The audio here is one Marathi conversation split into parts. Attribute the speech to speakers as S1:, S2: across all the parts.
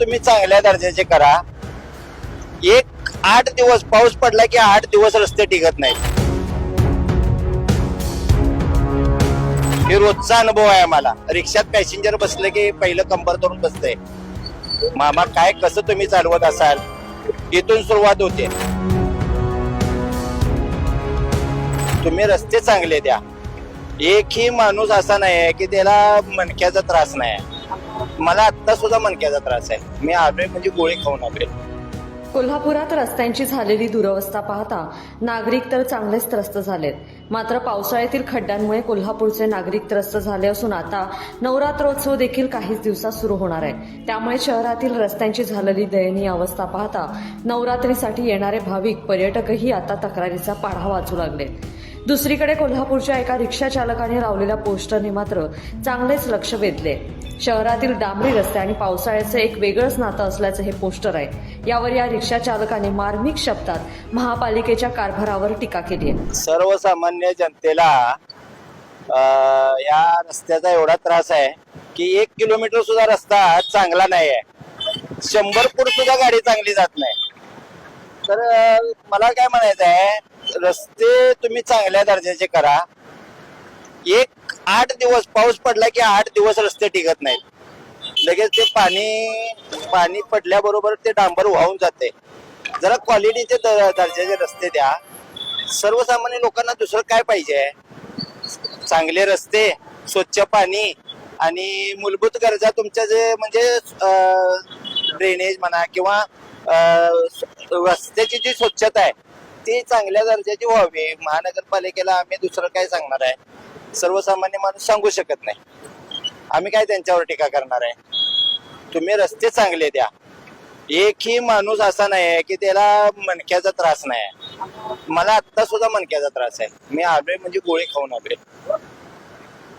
S1: तुम्ही चांगल्या दर्जाचे करा. एक आठ दिवस पाऊस पडला की आठ दिवस रस्ते टिकत नाहीत. हे रोजचा अनुभव आहे आम्हाला. रिक्षात पॅसेंजर बसलं की पहिलं कंबर धरून बसतंय. मामा काय कसं तुम्ही चालवत असाल? इथून सुरुवात होते. तुम्ही रस्ते चांगले द्या. एकही माणूस असा नाही आहे की त्याला मणक्याचा त्रास नाही आहे मला आता सुद्धा मणक्याचा त्रास आहे. मी आलोय म्हणजे गोळी खाऊन आलोय.
S2: कोल्हापुरात रस्त्यांची झालेली दुरवस्था पाहता नागरिक तर चांगलेच त्रस्त झालेत. मात्र पावसाळ्यातील खड्ड्यांमुळे कोल्हापूरचे नागरिक त्रस्त झाले असून आता नवरात्रोत्सव देखील काहीच दिवसात सुरू होणार आहे. त्यामुळे शहरातील रस्त्यांची झालेली दयनीय अवस्था पाहता नवरात्रीसाठी येणारे भाविक पर्यटकही आता तक्रारीचा पाढा वाचू लागले दुसरीकडे कोल्हापूरच्या एका रिक्षा चालकाने लावलेल्या पोस्टरने मात्र चांगलेच लक्ष वेधले. शहरातील डांबरी रस्ते आणि पावसाळ्याचं एक वेगळंच नातं असल्याचं हे पोस्टर आहे. यावर या रिक्षा चालकाने मार्मिक शब्दात महापालिकेच्या कारभारावर टीका केली आहे.
S1: सर्वसामान्य जनतेला या रस्त्याचा एवढा त्रास आहे की एक किलोमीटर सुद्धा रस्ता चांगला नाही आहे शंभर फूट सुद्धा गाडी चांगली जात नाही. तर मला काय म्हणायचं आहे रस्ते तुम्ही चांगल्या दर्जाचे करा. एक आठ दिवस पाऊस पडला की आठ दिवस रस्ते टिकत नाहीत. लगेच ते पाणी पाणी पडल्याबरोबर ते डांबर वाहून जाते. जरा क्वालिटीचे दर्जाचे रस्ते द्या. सर्वसामान्य लोकांना दुसरं काय पाहिजे? चांगले रस्ते स्वच्छ पाणी आणि मूलभूत गरजा तुमच्या जे म्हणजे ड्रेनेज म्हणा किंवा रस्त्याची जी स्वच्छता आहे ती चांगल्या दर्जाची व्हावी. महानगरपालिकेला आम्ही दुसरं काय सांगणार आहे? सर्वसामान्य माणूस सांगू शकत नाही. आम्ही काय त्यांच्यावर टीका करणार आहे? तुम्ही रस्ते चांगले द्या. एकही माणूस असा नाही आहे की त्याला मणक्याचा त्रास नाही आहे. मला आता सुद्धा मणक्याचा त्रास आहे. मी आलोय म्हणजे गोळी खाऊन आलोय.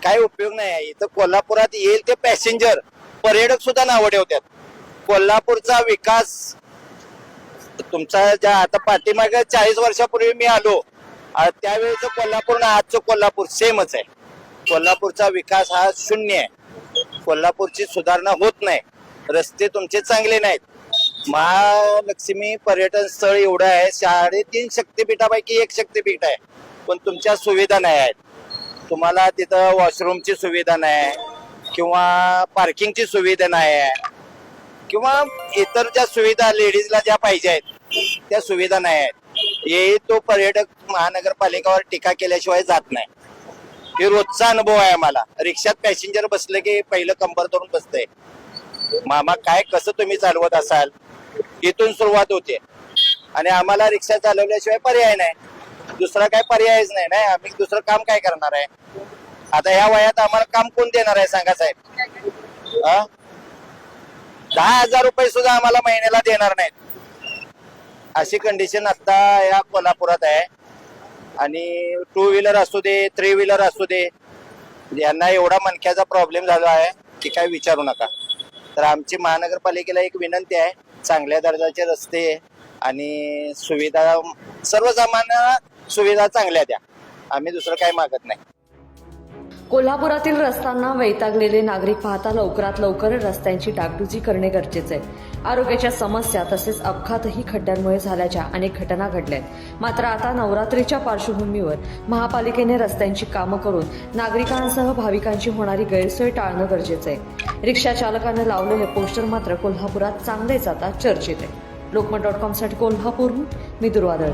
S1: काय उपयोग नाही आहे. इथं कोल्हापुरात येईल ते पॅसेंजर. पर्यटक सुद्धा नावं ठेवतात. कोल्हापूरचा विकास तुमचा ज्या आता पाठीमागे चाळीस वर्षापूर्वी मी आलो त्यावेळेच कोल्हापूर आणि आजचं कोल्हापूर सेमच आहे. कोल्हापूरचा विकास हा शून्य आहे. कोल्हापूरची सुधारणा होत नाही. रस्ते तुमचे चांगले नाहीत. महालक्ष्मी पर्यटन स्थळ एवढं आहे साडेतीन शक्तिपीठापैकी एक शक्तिपीठ आहे. पण तुमच्या सुविधा नाही आहेत. तुम्हाला तिथं वॉशरूमची सुविधा नाही किंवा पार्किंगची सुविधा नाही आहे. किंवा इतर ज्या सुविधा लेडीजला ज्या पाहिजे आहेत त्या सुविधा नाही आहेत. हे तो पर्यटक महानगरपालिकावर टीका केल्याशिवाय जात नाही. हे रोजचा अनुभव आहे आम्हाला. रिक्षात पॅसेंजर बसले की पहिलं कंबर धरून बसतंय. मामा काय कसं तुम्ही चालवत असाल? इथून सुरुवात होते. आणि आम्हाला रिक्षा चालवल्याशिवाय पर्याय नाही. दुसरा काय पर्यायच नाही नाही? आम्ही दुसरं काम काय करणार आहे? आता ह्या वयात आम्हाला काम कोण देणार आहे सांगा साहेब? हा? दहा हजार रुपये सुद्धा आम्हाला महिन्याला देणार नाहीत. अशी कंडिशन आता या कोल्हापुरात आहे. आणि टू व्हीलर असू दे थ्री व्हीलर असू दे यांना एवढा मनख्याचा प्रॉब्लेम झाला आहे की काय विचारू नका. तर आमची महानगरपालिकेला एक विनंती आहे चांगल्या दर्जाचे रस्ते आणि सुविधा सर्वसामान्य सुविधा चांगल्या द्या. आम्ही दुसरं काही मागत नाही.
S2: कोल्हापुरातील रस्त्यांना वैतागलेले नागरिक पाहता लवकरात लवकर रस्त्यांची डागडुजी करणे गरजेचे आहे. आरोग्याच्या समस्या तसेच अपघातही खड्ड्यांमुळे झाल्याच्या अनेक घटना घडल्या आहेत. मात्र आता नवरात्रीच्या पार्श्वभूमीवर महापालिकेने रस्त्यांची कामं करून नागरिकांसह भाविकांची होणारी गैरसोय टाळणं गरजेचं आहे. रिक्षा चालकानं लावलेले पोस्टर मात्र कोल्हापुरात चांगलेच आता चर्चेत आहे. लोकमत डॉट कॉमसाठी कोल्हापूरहून मी दुर्वादळ.